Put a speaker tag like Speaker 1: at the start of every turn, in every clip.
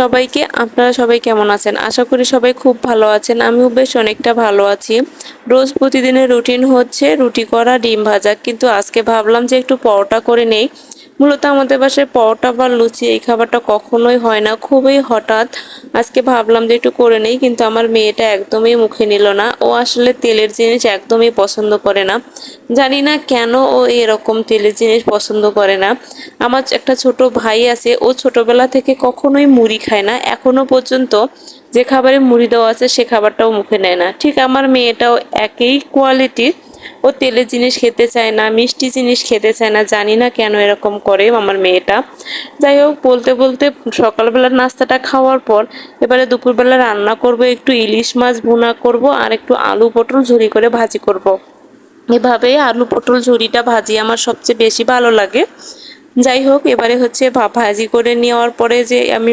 Speaker 1: সবাইকে, আপনারা সবাই কেমন আছেন? আশা করি সবাই খুব ভালো আছেন। আমিও বেশ অনেকটা ভালো আছি। রোজ প্রতিদিনের রুটিন হচ্ছে রুটি করা, ডিম ভাজা। কিন্তু আজকে ভাবলাম যে একটু পরোটা করে নেই। মূলত আমাদের বাসায় পরোটা বা লুচি এই খাবারটা কখনোই হয় না। খুবই হঠাৎ আজকে ভাবলাম যে একটু করে নেই, কিন্তু আমার মেয়েটা একদমই মুখে নিল না। ও আসলে তেলের জিনিস একদমই পছন্দ করে না। জানি না কেন ও এরকম তেলের জিনিস পছন্দ করে না। আমার একটা ছোট ভাই আছে, ও ছোটবেলা থেকে কখনোই মুড়ি খায় না। এখনও পর্যন্ত যে খাবারে মুড়ি দেওয়া আছে, সে খাবারটাও মুখে নেয় না। ঠিক আমার মেয়েটাও একই কোয়ালিটির ও তেলের জিনিস খেতে চায় না, মিষ্টি জিনিস খেতে চায় না, জানি না কেন এরকম করে আমার মেয়েটা যাই হোক, বলতে বলতে সকালবেলার নাস্তাটা খাওয়ার পর এবারে দুপুরবেলা রান্না করব, একটু ইলিশ মাছ ভুনা করব আর একটু আলু পটল ঝুরি করে ভাজি করব। এভাবেই আলু পটল ঝুরিটা ভাজি আমার সবচেয়ে বেশি ভালো লাগে যাই হোক, এবারে হচ্ছে ভাজি করে নেওয়ার পরে যে আমি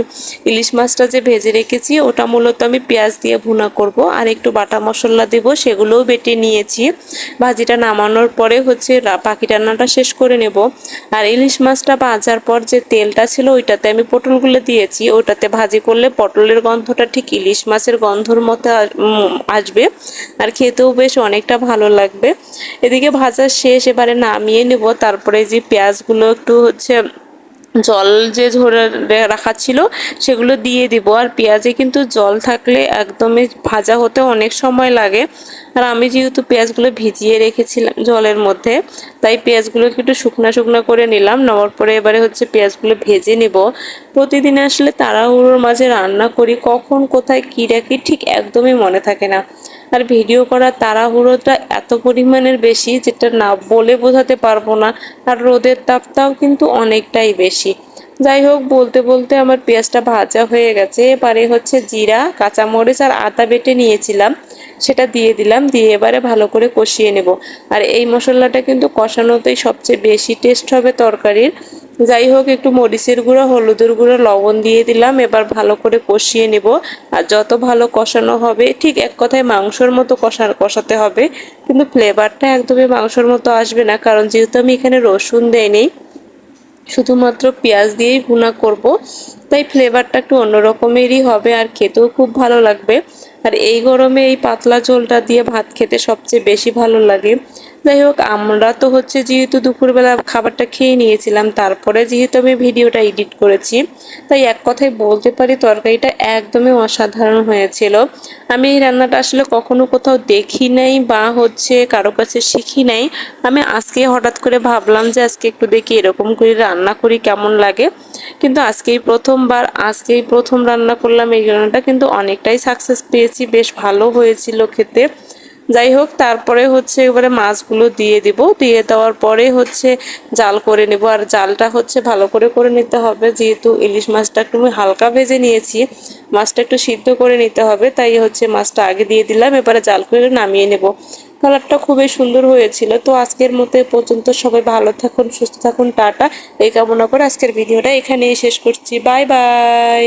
Speaker 1: ইলিশ মাছটা যে ভেজে রেখেছি, ওটা মূলত আমি পেঁয়াজ দিয়ে ভুনা করব। আর একটু বাটা মশলা দেব, সেগুলোও বেটে নিয়েছি। ভাজিটা নামানোর পরে হচ্ছে পাখি রান্নাটা শেষ করে নেব। আর ইলিশ মাছটা ভাজার পর যে তেলটা ছিল, ওইটাতে আমি পটলগুলো দিয়েছি। ওটাতে ভাজি করলে পটলের গন্ধটা ঠিক ইলিশ মাছের গন্ধর মতো আসবে। আর খেতেও বেশ অনেকটা ভালো লাগবে। এদিকে ভাজা শেষ, এবারে নামিয়ে নেব। তারপরে যে পেঁয়াজগুলো একটু হচ্ছে জল যে ঝরে রাখা ছিল, সেগুলো দিয়ে দিব। আর পেঁয়াজে কিন্তু জল থাকলে একদমই ভাজা হতে অনেক সময় লাগে। আর আমি যেহেতু পেঁয়াজগুলো ভিজিয়ে রেখেছিলাম জলের মধ্যে, তাই পেঁয়াজগুলোকে একটু শুকনা শুকনা করে নিলাম। নেওয়ার পরে এবারে হচ্ছে পেঁয়াজগুলো ভেজে নেব। প্রতিদিন আসলে তাড়াহুড়োর মাঝে রান্না করি, কখন কোথায়, কী রাখি ঠিক একদমই মনে থাকে না। আর ভিডিও করার তাড়াহুড়োটা এত পরিমাণের বেশি যেটা না বলে বোঝাতে পারব না। আর রোদের তাপটাও কিন্তু অনেকটাই বেশি। যাই হোক, বলতে বলতে আমার পেঁয়াজটা ভাজা হয়ে গেছে। এবারে হচ্ছে জিরা, কাঁচামরিচ আর আদা বেটে নিয়েছিলাম। সেটা দিয়ে দিলাম, দিয়ে এবারে ভালো করে কষিয়ে নেব। আর এই মশলাটা কিন্তু কষানোতেই সবচেয়ে বেশি টেস্ট হবে তরকারির। যাই হোক, একটু মরিচের গুঁড়ো, হলুদের গুঁড়ো, লবণ দিয়ে দিলাম, এবার ভালো করে কষিয়ে নেব। আর যত ভালো কষানো হবে, ঠিক এক কথায় মাংসর মতো কষা, কষাতে হবে। কিন্তু ফ্লেভারটা একদমই মাংসর মতো আসবে না, কারণ যেহেতু আমি এখানে রসুন দেয়নি শুধুমাত্র পেঁয়াজ দিয়েই ভুনা করব। তাই ফ্লেভারটা একটু অন্যরকমেরই হবে আর খেতেও খুব ভালো লাগবে। আর এই গরমে এই পাতলা ঝোলটা দিয়ে ভাত খেতে সবচেয়ে বেশি ভালো লাগে। যাই হোক, আমরা তো হচ্ছে যেহেতু দুপুরবেলা খাবারটা খেয়ে নিয়েছিলাম, তারপরে যেহেতু আমি ভিডিওটা এডিট করেছি, তাই এক কথায় বলতে পারি তরকারিটা একদমই অসাধারণ হয়েছিল। আমি এই রান্নাটা আসলে কখনো কোথাও দেখি নাই বা হচ্ছে কারও কাছে শিখি নাই। আমি আজকে হঠাৎ করে ভাবলাম যে আজকে একটু দেখি এরকম করে রান্না করি কেমন লাগে। কিন্তু আজকেই প্রথমবার, আজকেই প্রথম রান্না করলাম এই রান্নাটা, কিন্তু অনেকটাই সাকসেস পেয়েছি, বেশ ভালো হয়েছিল খেতে। যাই হোক, তারপরে হচ্ছে এবারে মাছগুলো দিয়ে দিব। দিয়ে দেওয়ার পরে হচ্ছে জাল করে নেব। আর জালটা হচ্ছে ভালো করে করে নিতে হবে। যেহেতু ইলিশ মাছটা একটু হালকা ভেজে নিয়েছি, মাছটা একটু সিদ্ধ করে নিতে হবে। তাই হচ্ছে মাছটা আগে দিয়ে দিলাম, এবারে জাল করে নামিয়ে নেব। কালারটা খুবই সুন্দর হয়েছিল। তো আজকের মতো পর্যন্ত সবাই ভালো থাকুন, সুস্থ থাকুন, টাটা। এই কামনা করে আজকের ভিডিওটা এখানেই শেষ করছি। Bye bye.